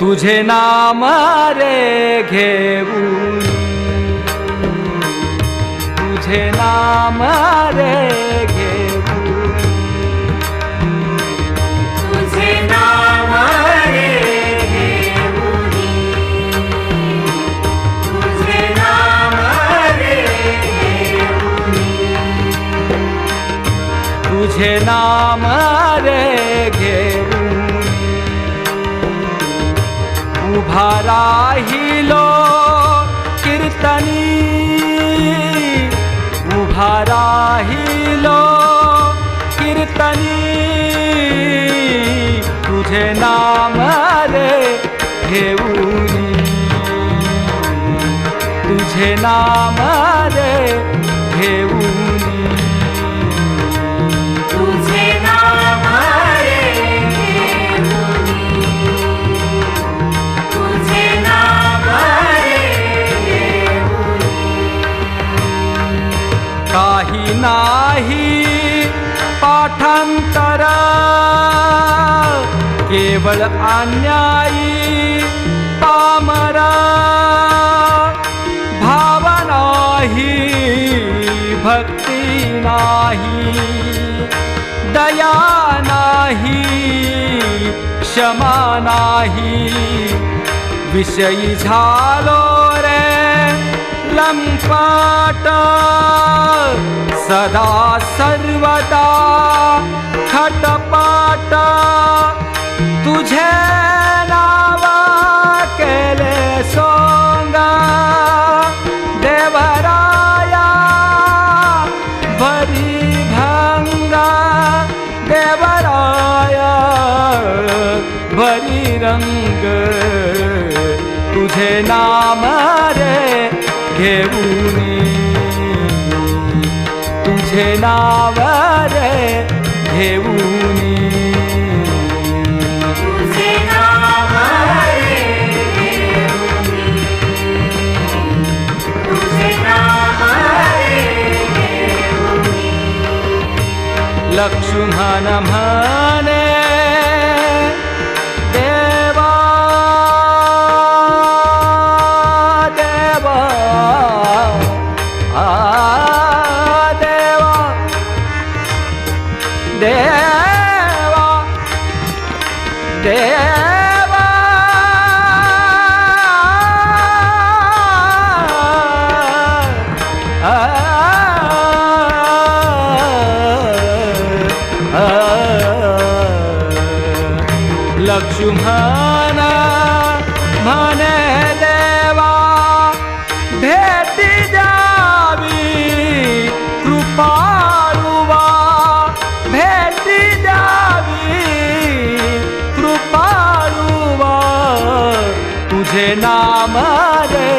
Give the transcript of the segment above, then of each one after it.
तुझे नाम रे घेऊन तुझे नाम रे तुझे नाम रे तुझे नाम रे উভা রাহিল কীর্তনী। উভা রাহিল কীর্তনী। তুঝে নাম রে হেউনি তুঝে নাম রে হেউনি पाठांतर केवळ अन्यायी पामरा भाव नाही भक्ती नाही दया नाही क्षमा नाही. विषयी झालो लंपाट। सदा सर्वदा खटपाट। तुझे देवराया देवराया भरी रंग। तुझे नाम रे घेऊनी तुझे नाव रे घेऊनी। तुझे नाम रे घेऊनी। तुझे नाम रे घेऊनी। लक्ष्मण म्हणे देवा देवा लक्ष्मण देवा भेटी जावी तुझे नाम रे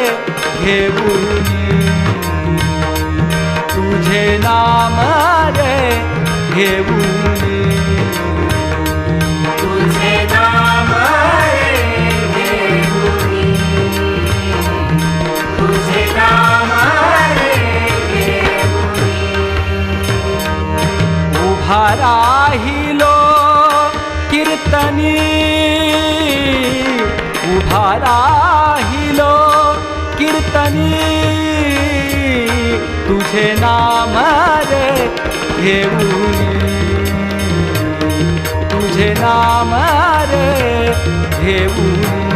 घेऊनी तुझे नाम रे घेऊनी तुझे नाम रे घेऊनी तुझे नाम रे घेऊनी उभा राहिलो कीर्तनी उभा राहिलो कीर्तनी तुझे नाम रे घेऊन तुझे नाम रे घेऊन